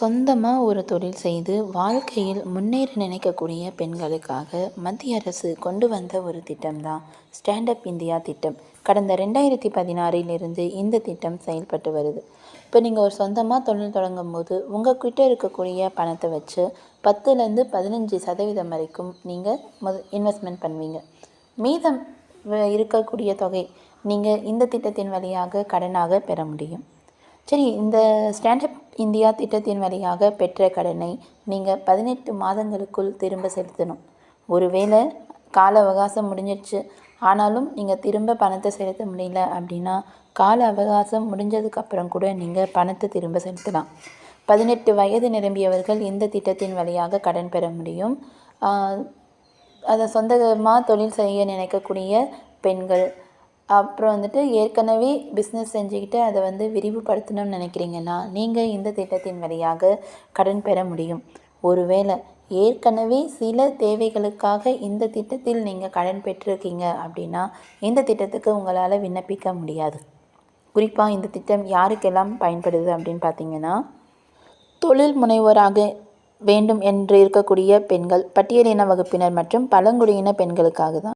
சொந்தமாக ஒரு தொழில் செய்து வாழ்க்கையில் முன்னேற நினைக்கக்கூடிய பெண்களுக்காக மத்திய அரசு கொண்டு வந்த ஒரு திட்டம் தான் ஸ்டாண்டப் இந்தியா திட்டம். கடந்த ரெண்டாயிரத்தி பதினாறிலிருந்து இந்த திட்டம் செயல்பட்டு வருது. இப்போ நீங்கள் ஒரு சொந்தமாக தொழில் தொடங்கும் போது உங்கள்கிட்ட இருக்கக்கூடிய பணத்தை வச்சு பத்துலேருந்து பதினஞ்சு சதவீதம் வரைக்கும் நீங்கள் முத இன்வெஸ்ட்மெண்ட் பண்ணுவீங்க. மீதம் இருக்கக்கூடிய தொகை நீங்கள் இந்த திட்டத்தின் வழியாக கடனாக பெற முடியும். சரி இந்த ஸ்டாண்டப் இந்தியா திட்டத்தின் வழியாக பெற்ற கடனை நீங்கள் பதினெட்டு மாதங்களுக்குள் திரும்ப செலுத்தணும். ஒருவேளை கால அவகாசம் முடிஞ்சிடுச்சு ஆனாலும் நீங்கள் திரும்ப பணத்தை செலுத்த முடியல அப்படின்னா கால அவகாசம் முடிஞ்சதுக்கப்புறம் கூட நீங்கள் பணத்தை திரும்ப செலுத்தலாம். பதினெட்டு வயது நிரம்பியவர்கள் இந்த திட்டத்தின் வழியாக கடன் பெற முடியும். அதை சொந்தமாக தொழில் செய்ய நினைக்கக்கூடிய பெண்கள் அப்புறம் வந்துட்டு ஏற்கனவே பிஸ்னஸ் செஞ்சுக்கிட்டு அதை வந்து விரிவுபடுத்தணும்னு நினைக்கிறீங்கன்னா நீங்கள் இந்த திட்டத்தின் வழியாக கடன் பெற முடியும். ஒருவேளை ஏற்கனவே சில தேவைகளுக்காக இந்த திட்டத்தில் நீங்கள் கடன் பெற்றிருக்கீங்க அப்படின்னா இந்த திட்டத்துக்கு உங்களால் விண்ணப்பிக்க முடியாது. குறிப்பாக இந்த திட்டம் யாருக்கெல்லாம் பயன்படுது அப்படின்னு பார்த்தீங்கன்னா தொழில் முனைவோராக வேண்டும் என்று இருக்கக்கூடிய பெண்கள் பட்டியலின வகுப்பினர் மற்றும் பழங்குடியின பெண்களுக்காக தான்.